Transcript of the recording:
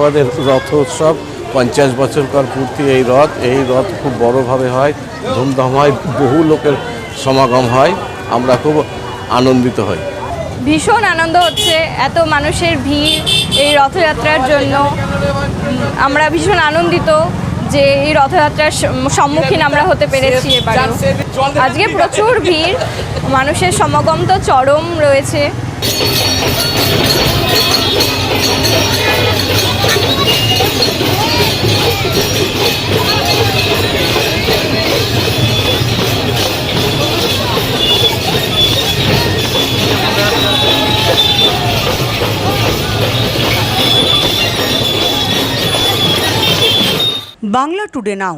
আমাদের রথ উৎসব, পঞ্চাশ বছর পর পূর্তি এই রথ। এই রথ খুব বড়োভাবে হয়, ধুমধাম হয়, বহু লোকের সমাগম হয়, আমরা খুব আনন্দিত হই। ভীষণ আনন্দ হচ্ছে, এত মানুষের ভিড় এই রথযাত্রার জন্য। আমরা ভীষণ আনন্দিত যে এই রথযাত্রার সম্মুখীন আমরা হতে পেরেছি এবারে আজকে প্রচুর ভিড়, মানুষের সমাগম তো চরম রয়েছে। বাংলা টুডে নাও